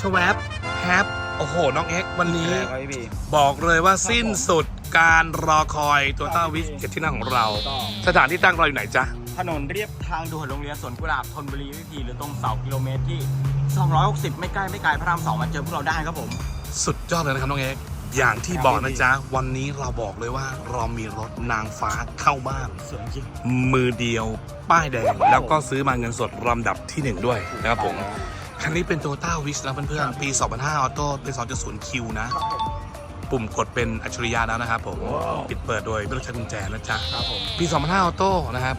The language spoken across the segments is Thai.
ชวบแฮปโอ้โห น้องเอ็กซ์วันนี้แรงไว้พี่บอกเลยว่าสิ้นสุดการรอคอยตัวต้าวิสเจ็ดที่นั่งของเราสถานที่ตั้งเราอยู่ไหนจ๊ะ ถนนเรียบทางด่วนโรงเรียนสวนกุหลาบธนบุรีวิธีหรือตรงเสากิโลเมตรที่ 260 ไม่ใกล้ไม่ไกลพระรามสองมาเจอพวกเราได้ครับผม สุดยอดเลยนะครับน้องเอ็กซ์อย่างที่บอกนะจ๊ะ วันนี้เราบอกเลยว่าเรามีรถนางฟ้าเข้าบ้าน สวยจริง มือเดียวป้ายแดง แล้วก็ซื้อมาเงินสดลำดับที่หนึ่งด้วยนะครับผม คันนี้เป็นโตต้าวิชนะเพื่อนๆ ปี 2005 ออโต้ เป็น 2.0คิวนะ ปุ่มกดเป็นอัจฉริยะแล้วนะครับผม ปิดเปิดโดยไม่ต้องใช้กุญแจนะจ๊ะครับผมปี 2005 ออโต้นะครับ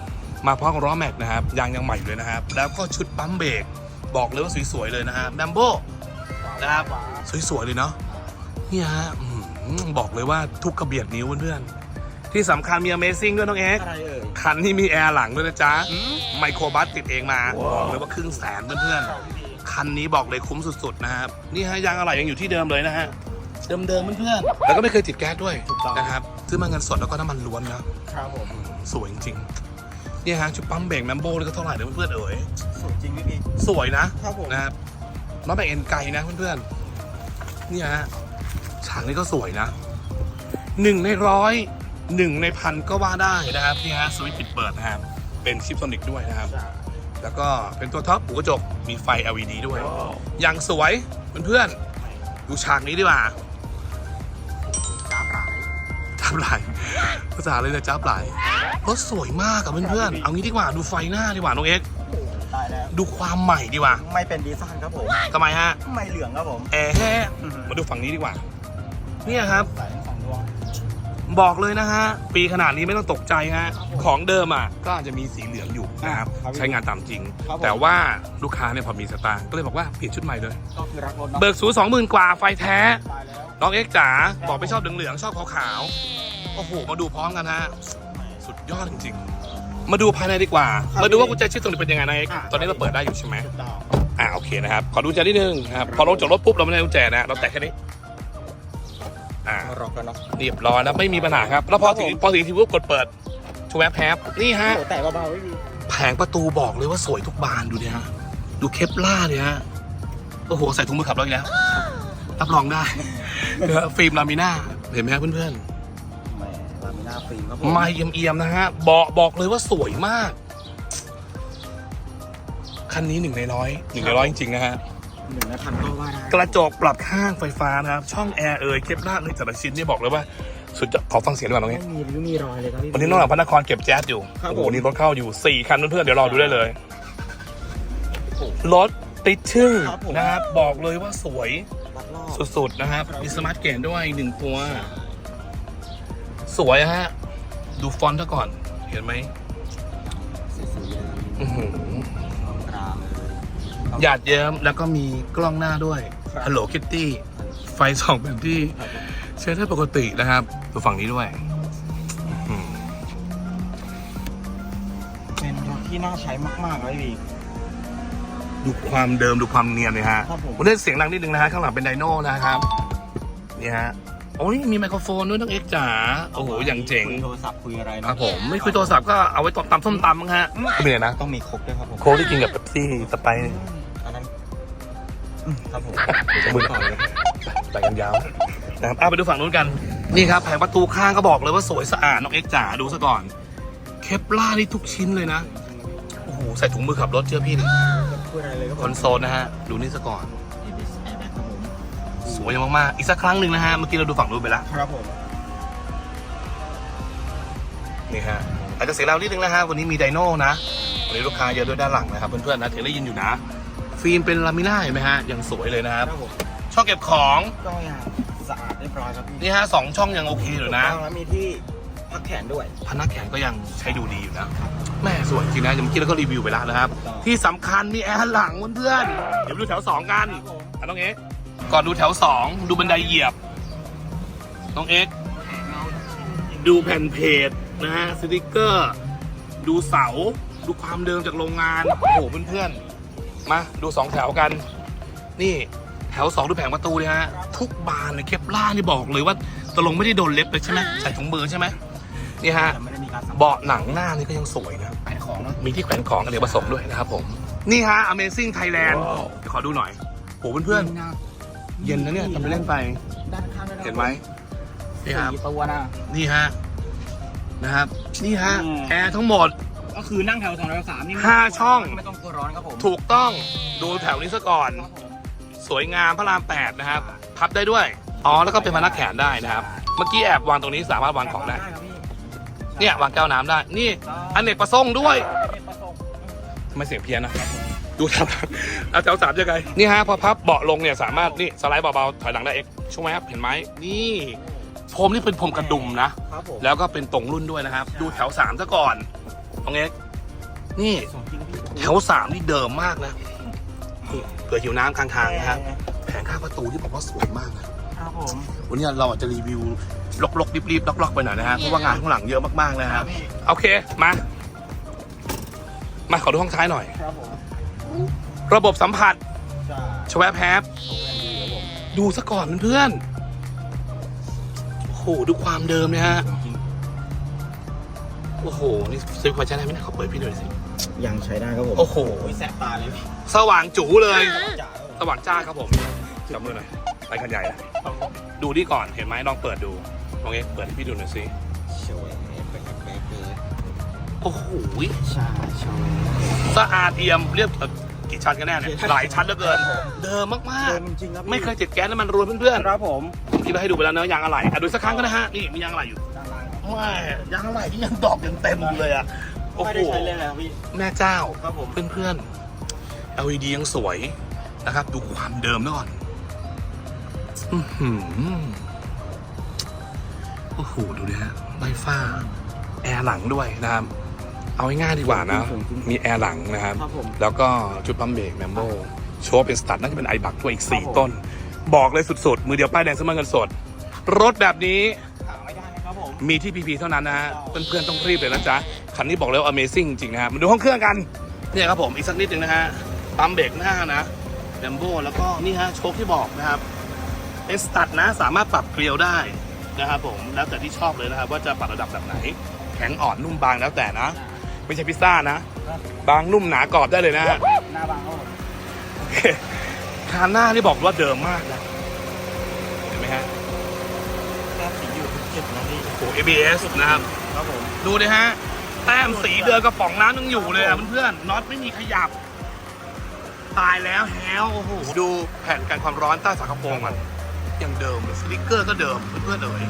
มาพร้อมกับล้อแม็กนะครับ ยางยังใหม่อยู่เลยนะครับ แล้วก็ชุดปั๊มเบรก บอกเลยว่าสวยๆเลยนะฮะแบมโบนะครับ สวยๆเลยเนาะ เนี่ยฮะอื้อหือบอกเลยว่าทุกกระเบียดนิ้วเพื่อนๆ ที่สำคัญมี Amazing ด้วยน้องเอ็กซ์อะไรเอ่ยคันนี้มีแอร์หลังด้วยนะจ๊ะ ไมโครบัสติดเองมา บอกเลยว่าครึ่งแสนเพื่อนๆ คันนี้บอกเลยคุ้มสุดๆนะครับนี่ฮะยางอะไหล่ยังอยู่ที่เดิมเลยนะฮะเดิมๆเพื่อนๆแล้วก็ไม่เคยติดแก๊สด้วยนะครับซื้อมาเงินสดแล้วก็น้ำมันล้วนนะครับผมสวยจริงๆเนี่ยฮะชุดปั๊มเบรกแมมโบนี่ก็เท่าไหร่เดี๋ยวเพื่อนๆเอ๋ยสวยจริงพี่พี่สวยนะครับผม นะครับล้อแม็กเอ็นไกลนะเพื่อนๆเนี่ยฮะฉากนี้ก็สวยนะหนึ่งในร้อยหนึ่งในพันก็ว่าได้นะครับนี่ฮะสวิตช์ปิดเปิดนะครับเป็นชิปโซนิกด้วยนะครับ แล้วก็เป็นตัวท็อปหูกระจก มีไฟ LED ด้วย อย่างสวยเพื่อนๆดูฉากนี้ดีกว่าตามร้ายจ้าบไหลภาษาเลยนะจ้าบไหลรถสวยมากกับเพื่อนๆ เอางี้ดีกว่าดูไฟหน้าดีกว่าน้องเอ็กซ์ตายแล้วดูความใหม่ดีกว่า ไม่เป็นดีไซน์ครับผมทำไมฮะ ไม่เหลืองครับผม แอร์แห้มาดูฝั่งนี้ดีกว่า เนี่ยครับ บอกเลยนะฮะ ปีขนาดนี้ไม่ต้องตกใจฮะครับผมของเดิมอะ ก็อาจจะมีสีเหลืองอยู่นะครับ ครับใช้งานตามจริง ครับผม แต่ว่าลูกค้าเนี่ยพอมีสตางค์ก็เลยบอกว่าเปลี่ยนชุดใหม่เลย ก็คือรักรถเนาะเบิกสูสองหมื่นกว่าไฟแท้ ตายแล้ว น้องเอ็กซ์จ๋าบอกไม่ชอบเหลืองๆชอบขาวๆ โอ้โห มาดูพร้อมกันฮะ สุดยอดจริงๆ มาดูภายในดีกว่า ครับมาดูว่ากุญแจชิดตรงนี้เป็นยังไงนะเอ็กซ์อะ ตอนนี้เราเปิดได้อยู่ใช่ไหม ถูกต้อง อ่าโอเคนะครับ ขอดูกุญแจนิดนึงนะครับ พอลงจากรถปุ๊บเราไม่ได้กุญแจนะ เราแตะแค่นี้ อ่ามารอกกันเนาะเรียบร้อยแล้วไม่มีปัญหาครับ แล้วพอถึงครับผมพอถึงที่ปุ๊บกดเปิดชูแวบแฮปนี่ฮะ โอ้แต่เบาๆไม่มีแผงประตูบอกเลยว่าสวยทุกบานดูดิฮะ ดูเคปล่าเลยฮะ โอ้โห ใส่ถุงมือขับรถอีกแล้ว รับรองได้นะฮะฟิล์มลามิน่า เห็นไหมครับเพื่อนแหมลามิน่าฟิล์มครับผๆมไม่เอี่ยมๆนะฮะเบาะบอกเลยว่าสวยมาก คันนี้หนึ่งในร้อยหนึ่งในร้อยจริงๆนะฮะ หนึ่งในพันก็ว่าได้กระจกปรับข้างไฟฟ้านะครับ ช่องแอร์เอ่ยเคปล่าเลยแต่ละชิ้นนี่บอกเลยว่า สุดยอดขอฟังเสียงดีกว่าตรงไม่นี้มีริ้วมีรอยเลยครับพี่ วันนี้น้องหลังพระนครเก็บแจ๊สอยู่ ครับโอ้โหผมนี่รถเข้าอยู่ 4 คันเพื่อนๆเดี๋ยวรอดูได้เลย รถติดชึ่งครับผม นะครับ บอกเลยว่าสวยลักลอบ สุดๆนะครับ ครับ มีสมาร์ทเกนด้วยหนึ่งตัว สวยฮะ ดูฟอนต์ซะก่อน เห็นไหมสีสีแดงอื้อหือกลางเลย หยาดเยิ้มแล้วก็มีกล้องหน้าด้วยครับฮัลโหลคิตตี้ไฟสองแบบที่ครับผมใช้ได้ปกตินะครับ ดูฝั่งนี้ด้วยอื้อหือเป็นรถที่น่าใช้มากๆเลยพี่ ดูความเดิมดูความเนียนเลยฮะครับผม ผมได้เสียงดังนิดนึงนะฮะข้างหลังเป็นไดโน่นะครับ นี่ฮะโอ้ยมีไมโครโฟนด้วยน้องเอ็กซ์จ๋าโอ้โหอย่างเจ๋งคุยโทรศัพท์คุยอะไรคเนาะรับผมไม่คุยโทรศัพท์ก็เอาไว้ตำตำส้มตำมั้งฮะก็มีเลยนะ ต้องมีครกด้วยครับผมโค้กที่กินกับเป๊ปซี่สไปร์อันนั้นอืม ครับผมเดี๋ยวจะมึนต่อเลยไปกันยาวนะครับเอาไปดูฝั่งนู้นกัน นี่ครับแผงประตูข้างก็บอกเลยว่าสวยสะอาดน้องเอ็กซ์จ๋าดูซะก่อน เคปล่านี่ทุกชิ้นเลยนะ โอ้โห ใส่ถุงมือขับรถเชื่อพี่ดิคุยอะไรเลยครับคผอนมโซลนะฮะ ดูนี่ซะก่อน ABS airbag ครับผมสวยมากๆ อีกสักครั้งหนึ่งนะฮะ เมื่อกี้เราดูฝั่งนู้นไปแล้ว ครับผม นี่ฮะ อาจจะเสียงเรานิดนึงนะฮะ วันนี้มีไดโน่นะ วันนี้ลูกค้าเยอะด้วยด้านหลังนะครับเพื่อนๆนะถึงได้ยินอยู่นะ ฟิล์มเป็นลามิน่าเห็นไหมฮะยังสวยเลยนะครับครับผมช่องเก็บของก็อย่างสะอาดเรียบร้อยครับพี่นี่ฮะสองช่องยังโอเคอยู่นะ ถูกต้องแล้วมีที่พักแขนด้วย พนักแขนก็ยังใช้ดูดีอยู่นะแม่สวยจริงนะอย่างเมื่อกี้เราก็รีวิวไปแล้วนะครับต่อที่สำคัญมีแอร์หลังเพื่อนๆเดี๋ยวไปดูแถวสองกันครับผมอะน้องเอ็กซ์ก่อนดูแถวสองดูบันไดเหยียบ น้องเอ็กซ์ดูแผ่นเพจนะฮะสติกเกอร์ ดูเสา ดูความเดิมจากโรงงาน โอ้โหเพื่อนๆ มาดูสองแถวกัน นี่แถวสองดูแผงประตูเลยฮะทุกบานเลยเคปล่านี่บอกเลยว่าตกลงไม่ได้โดนเล็บเลยใช่ไหมใส่ถุงมือใช่ไหมนี่ฮะแต่ไม่ได้มีการสัมเบาะหนังหน้านี่ก็ยังสวยนะขายของเนาะมีที่แขวนของกันเดี๋ยวผสมด้วยนะครับผมนี่ฮะ Amazing Thailand เดี๋ยวขอดูหน่อยโหเพื่อนๆเย็นนะเนี่ยทำไปเล่นไปด้านข้างด้วยะเห็นไหมนี่ครับสี่ตัวนะนี่ฮะนะครับ นี่ฮะอืมแอร์ทั้งหมด ก็คือนั่งแถวสองแถวสามนี่ไม่ห้าต้กลัวช่องไม่ต้องกลัว ร้อนครับผมถูกต้องดูแถวนี้ซะก่อน ครับผมสวยงามพระรามแปดนะครับพับได้ด้วยอ๋อแล้วก็เป็นพนักแขนได้นะครับ เมื่อกี้แอบวางตรงนี้สามารถวางของได้ ครับพี่เนี่ยวางแก้วน้ำได้ นี่อเนกประสงค์ด้วยเนกประสงค์ทำไมเสียงเพี้ยนนะ ดูครับเอาแถวสามยังไง นี่ฮะ พอพับเบาะลงเนี่ยสามารถ นี่สไลด์เบาๆ ถอยหลังได้เอ็กช่วงไหมครับ เห็นไหม นี่พรมนี่เป็นพรมกระดุมนะ ครับผมแล้วก็เป็นตรงรุ่นด้วยนะครับ ดูแถวสามซะก่อนน้องเอ็ก นี่สองจริงพี่แถวสามนี่เดิมมากนะนี่เผื่อหิวน้ำกลางทางนะครับแผงข้างประตูที่บอกว่าสวยมากนะครับผมวันนี้เราอาจจะรีวิวลกๆรีบๆล็อกๆไปหน่อยนะฮะเพราะว่างานข้างหลังเยอะมากๆนะครับพี่โอเคมามาขอดูห้องท้ายหน่อยครับผมระบบสัมผัสใช่ชแวบแฮปโชว์กันดีครับผมดูซะก่อนเพื่อนๆโอ้โหดูความเดิมนะฮะจริงโอ้โหนี่ซื้อควาใช้ได้ไหมเนี่ยขอเปิดพี่หน่อยสิ ยังใช้ได้ครับผมโอ้โหยแสบตาเลยพี่สว่างจูเลยจ๋าสว่างจ้าครับผมจับมือหน่อยไปคันใหญ่นะดูนี่ก่อนเห็นไหมลองเปิดดูลองเอ็กเปิดให้พี่ดูหน่อยสิโชว์เป็นแบบแบบเลยโอ้โหใช่โชว์สะอาดเอี่ยมเรียบเอ่อกี่ชั้นกันแน่เนี่ยหลายชั้นเหลือเกิน เดิมมากเดิมจริงครับๆไม่เคยติดแก๊สน้ำมันรวนเพื่อนครับผมๆที่เราให้ดูไปแล้วเนอะยางอะไหล่อะดูสักครั้งก็นะฮะนี่มียางอะไหล่อยู่ด้านล่างไม่ยางอะไหล่ที่ยังดอกยังเต็มอยู่เลยอะ โอ้ไม่โหได้ใช้เลยนะครับพี่ แม่เจ้า ครับผม เพื่อนๆ LED ยังสวยนะครับ ดูความเดิมก่อนอื้อหือโอ้โห ดูดิฮะใบฟ้า แอร์หลังด้วยนะครับ เอาง่ายๆดีกว่านะ มีแอร์หลังนะครับ ครับผมแล้วก็จุดปั๊มเบรกแมมโบโชว์เป็นสตัดน่าจะเป็นไอบักด้วยอีก ครับผม 4 ต้น บอกเลยสุดๆ มือเดียวป้ายแดงซื้อมาเงินสด รถแบบนี้ หาไม่ได้นะครับผม มีที่พีพีเท่านั้นนะฮะ เพื่อนๆ ต้องรีบเลยนะจ๊ะ คันนี้บอกเลยว่า Amazing จริงนะฮะมาดูห้องเครื่องกันเนี่ยครับผมอีกสักนิดหนึ่งนะฮะปั๊มเบรกหน้านะแลมโบแล้วก็นี่ฮะโชคที่บอกนะครับเป็นสตัดนะสามารถปรับเกลียวได้นะครับผมแล้วแต่ที่ชอบเลยนะครับ ว่าจะปรับระดับแบบไหน แข็งอ่อนนุ่มบางแล้วแต่นะ ไม่ใช่พิซซ่านะ บางนุ่มหนากรอบได้เลยนะฮะหน้าบางครับผมโอเคคานหน้าที่บอกว่าเดิมมากนะเห็นไหมฮะแค่สีอยู่ทุกจุดนะพี่โอ้ ABS นะครับครับผมดูดิฮะ แต้มสีเดินกระป๋องน้ำยังอยู่เลยอะเพื่อนๆน็อตไม่มีขยับ ตายแล้วแฮวโอ้โหดูแผ่นกันความร้อนใต้ฝากระโปรงมันยังเดิมเลยสติกเกอร์ก็เดิมเพื่อนๆเอ๋ย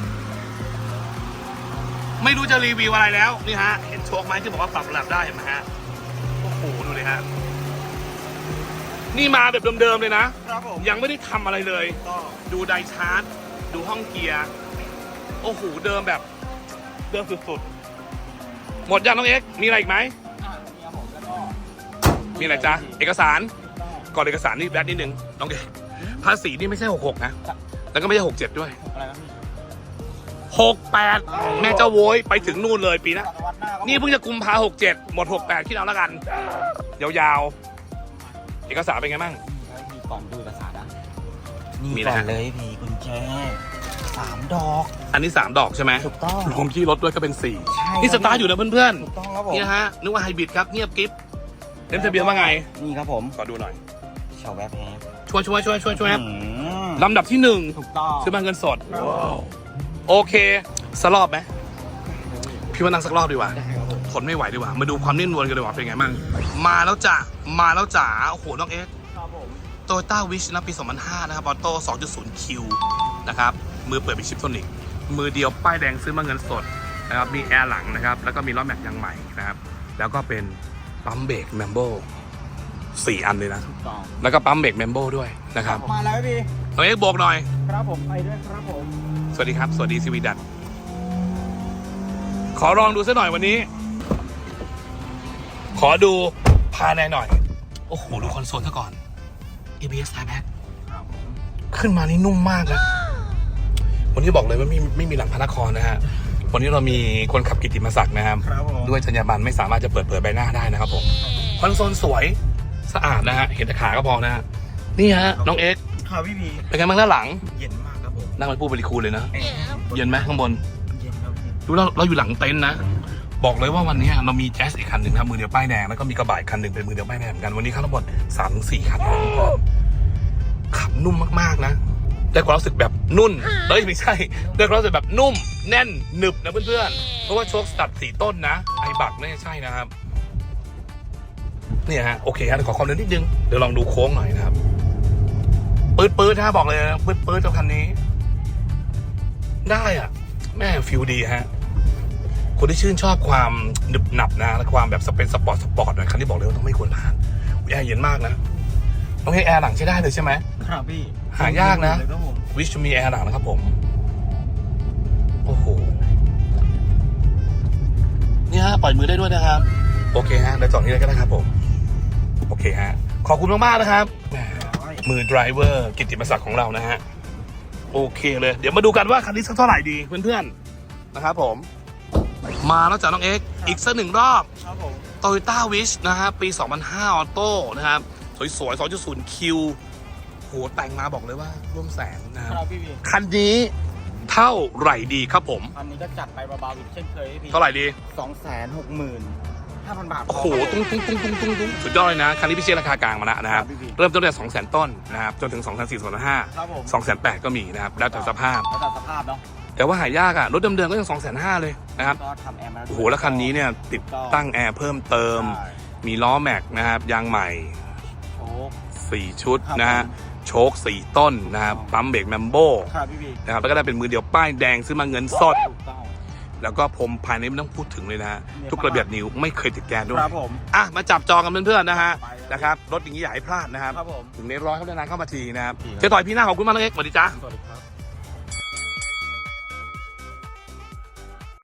ไม่รู้จะรีวิวอะไรแล้วนี่ฮะ เห็นโชคไหมที่บอกว่าปรับระดับได้เห็นไหมฮะโอ้โหดูดิฮะนี่มาแบบเดิมๆเลยนะครับผมยังไม่ได้ทำอะไรเลยก็ดูไดชาร์จดูห้องเกียร์ โอ้โหเดิมแบบ เดิมสุดๆ หมดยังน้องเอ็กซ์มีอะไรอีกไหมอ่านี่ครับผมแล้วก็มีอะไรจ๊ะ เอกสาร ก่อนเอกสารนี่แบทนิดนึงน้องเอ็กซ์ภาษีนี่ไม่ใช่66นะ แล้วก็ไม่ใช่67ด้วยอะไรครับพี่68แม่เจ้าโวยไปถึงนู่นเลยปีหนะตะวัดหน้าครับนี่เพิ่งจะกุมภา67หมด68คิดเอาแล้วกัน ยาวๆ เอกสารเป็นไงบ้างมีก่อนดูเอกสารนะมีนี่นะก่อฮะนเลยพีกุญแจ สามดอก อันนี้ 3 ดอกใช่ไหมถูกต้อง รวมที่รถด้วยก็เป็นใช่4นี่สตาร์ทอยู่นะเพื่อนถูกต้องครับผๆมนี่นะฮะนึกว่าไฮบริดครับเงียบกิ๊บเล่มทะเบียนว่าไงนี่ครับผมขอดูหน่อยชาวแวบแฮปช่วยช่วยช่วยช่วยช่วยครับอืมลำดับที่หนึ่ง ถูกต้องซื้อมาเงินสด โอเคสักรอบไหมพี่ว่านั่งสักรอบดีกว่าได้ครับผมทนไม่ไหวดีกว่า มาดูความนิ่มนวลกันดีกว่าเป็นไงบ้างมาแล้วจ้ะมาแล้วจ๋าโอ้โหน้องเอ็กครับผมโตโยต้าวิชนะปี 2005 นะครับออโต้ 2.0คิวนะครับ มือเปิดเป็นชิปโทนิกมือเดียวป้ายแดงซื้อมาเงินสดนะครับมีแอร์หลังนะครับแล้วก็มีล้อแม็กยางใหม่นะครับแล้วก็เป็นปั๊มเบรกแมมโบสี่อันเลยนะถูกต้องแล้วก็ปั๊มเบรกแมมโบด้วยนะครับ มาแล้วพี่น้องเอ็กโบกหน่อย ครับผมไปด้วยครับผม สวัสดีครับ สวัสดีซีวีดัตขอลองดูสักหน่อยวันนี้ ขอดูภายในหน่อย โอ้โห ดูคอนโซลซะก่อน ABS iPad ครับผมขึ้นมานี่นุ่มมากนะ วันนี้บอกเลยว่าไม่ไม่มีหลังพระนครนะฮะวันนี้เรามีคนขับกิตติมศักดิ์นะครับ ครับผมด้วยจรรยาบรรณไม่สามารถจะเปิดเผยใบหน้าได้นะครับผมคอนโซลสวยสะอาดนะฮะเห็นแต่ขาก็พอนะฮะนี่ฮะน้องเอ็กซ์ครับพี่พีเป็นไงบ้างด้านหลังเย็นมากครับผมนั่งเป็นผู้บริคูลเลยนะเอ๊ะเย็นไหมข้างบนเย็นครับพี่ดูเราเราอยู่หลังเต็นท์นะ บอกเลยว่าวันนี้เรามีแจ๊สอีกคันหนึ่งนะครับมือเดียวป้ายแดงแล้วก็มีกระบะอีกคันหนึ่งเป็นมือเดียวป้ายแดงเหมือนกันวันนี้เข้าทั้งหมดสามถึงสี่คันนะครับนุ่มมากๆนะ ได้ความรู้สึกแบบนุ่นเอ้ยไม่ใช่ ได้ความรู้สึกแบบนุ่ม แน่นหนึบนะเพื่อนๆ เพราะว่าโชคสตัดสีต้นนะ ไอบักไม่ใช่นะครับ เนี่ยฮะโอเคฮะเดี๋ยวขอความเร็วนิดนึง เดี๋ยวลองดูโค้งหน่อยนะครับ ปื๊ดปื๊ดฮะบอกเลยนะปื๊ดปื๊ดกับคันนี้ ได้อะ แม่ฟิลดีฮะคนที่ชื่นชอบความหนึบหนับนะและความแบบสเปนสปอร์ตสปอร์ตหน่อยคันที่บอกเลยว่าต้องไม่ควรพลาดอุ๊ยแอร์เย็นมากนะต้องให้แอร์หลังใช้ได้เลยใช่ไหมครับพี่ หายากนะเลยครับผมวิชมีแอร์หลังนะครับผม โอ้โห นี่ฮะ ปล่อยมือได้ด้วยนะครับ โอเคฮะเดี๋ยวจอดที่นี่ก็ได้ครับผม โอเคฮะ ขอบคุณมาก ๆ นะครับแหมมือไดรเวอร์กิตติมศักดิ์ของเรานะฮะ โอเคเลย เดี๋ยวมาดูกันว่าคันนี้สักเท่าไหร่ดีเพื่อน ๆ นะครับผม มาแล้วจ้ะน้องเอ็กซ์อีกสักหนึ่งรอบครับผมโตโยต้าวิชนะฮะปี 2005 ออโต้นะครับ สวยๆ 2.0คิว โหแต่งมาบอกเลยว่าร่วมแสนนะครับครับพี่พี่คันนี้เท่าไหร่ดีครับผม อันนี้ก็จัดไปเบาๆอีกเช่นเคยพี่เท่าไหร่ดี สองแสนหกหมื่นห้าพันบาท โอ้โห ตุ้งตุ้งตุ้งตุ้งตุ้งตุ้งสุดยอดเลยนะ คันนี้พี่เช็คราคากลางมาแล้วนะครับ ครับพี่ เริ่มต้นตั้งแต่2 0 0 0 0ต้นนะครับ จนถึง2 4 0 0 0ครับผม2 8 0 0ก็มีนะครับ แล้วแต่สภาพ แล้วแต่สภาพเนาะแต่ว่าหายากอะรถเดิมๆก็ยัง2 5 0 0 0เลยนะครับ ก็ทำแอร์มาโอ้โห แล้วคันนี้เนี่ยติดตั้งแอร์เพิ่มเติม ใช่มีล้อแม็กนะครับ ยางใหม่ โอ้ 4 ชุดครับนะฮะผม โชค4ต้นนะครับปั๊มเบรกแมมโบครับพี่พี่นะครับแล้วก็ได้เป็นมือเดียวป้ายแดงซื้อมาเงินสด ถูกต้อง แล้วก็พรมภายในไม่ต้องพูดถึงเลยนะฮะเนี่ยทุกระเบียดนิ้วไม่เคยติดแกนด้วยครับผม อะมาจับจองกันเพื่อนๆนะฮะไปเลยนะครับรถอย่างนี้อย่าให้พลาดนะครับ ครับผม ถึงในร้อยเขาได้นานเข้ามาทีนะครับดีครับเจ๊ต่อยพี่หน้าขอบคุณมากเลยเอ็กซ์สวัสดีจ้า สวัสดีครับ